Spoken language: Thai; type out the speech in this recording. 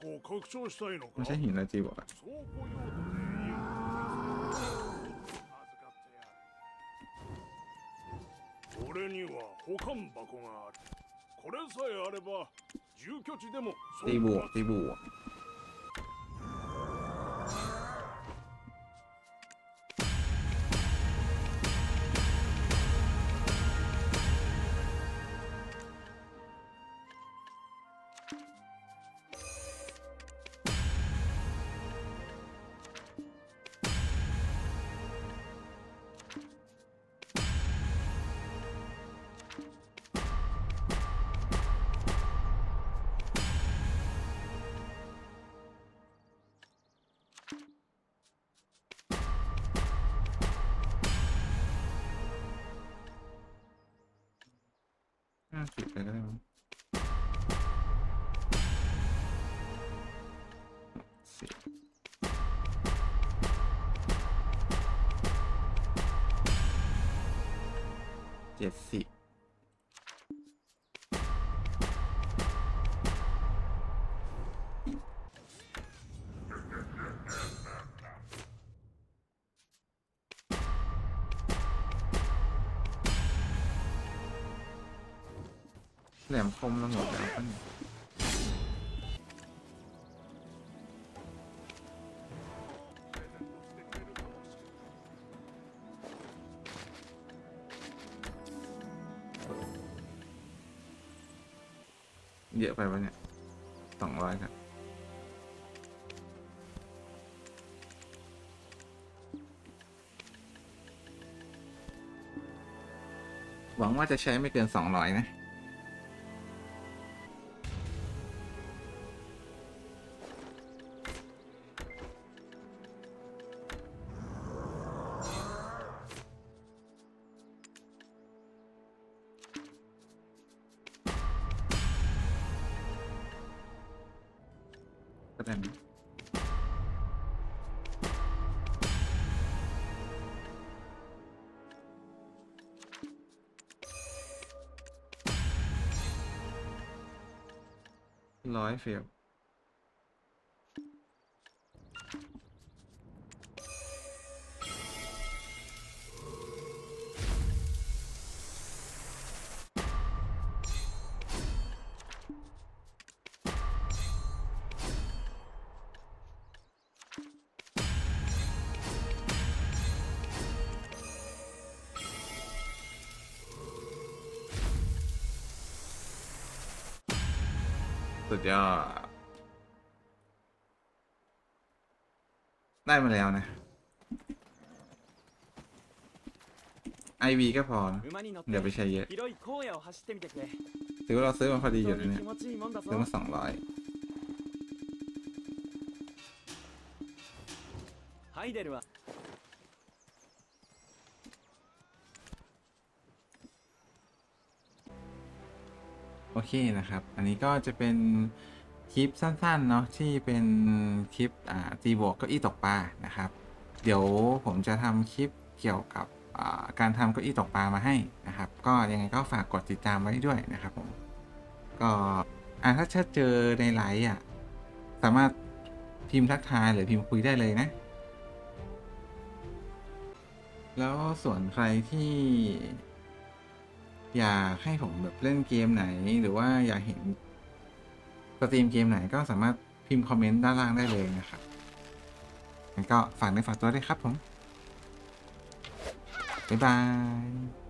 庫を拡張したいのか商品来自我。倉庫用で預かってやる。俺には保管箱がある。これさえあれば、住居地でも。我。 ห้าสิบเลยก็ได้มั้งสิบเจ็ดสิบ แหลมคมแล้วหมดแล้วปะเนี่ยเยอะไปปะเนี่ยสองร้อยครับหวังว่าจะใช้ไม่เกินสองร้อยนะ ก็ได้ สุดยอด ได้มาแล้วนะไอวีก็พอเดี๋ยวไปใช้เยอะถือว่าเราซื้อมาพอดีอยู่นะเนี่ยซื้อมาสองร้อยไฮเดลว่า โอเคนะครับ อันนี้ก็จะเป็นคลิปสั้นๆเนาะที่เป็นคลิปอ่าตีบวกเก้าอี้ตกปลานะครับ เดี๋ยวผมจะทำคลิปเกี่ยวกับการทำเก้าอี้ตกปลามาให้นะครับ ก็ยังไงก็ฝากกดติดตามไว้ด้วยนะครับผมก็อ่าถ้าเจอในไลฟ์อะสามารถพิมพ์ทักทายหรือพิมพ์คุยได้เลยนะ แล้วส่วนใครที่ อยากให้ผมแบบเล่นเกมไหน หรือว่าอยากเห็นสตรีมเกมไหนก็สามารถพิมพ์คอมเมนต์ด้านล่างได้เลยนะครับงั้นก็ฝากในฝากตัวด้วยครับผม บ๊ายบาย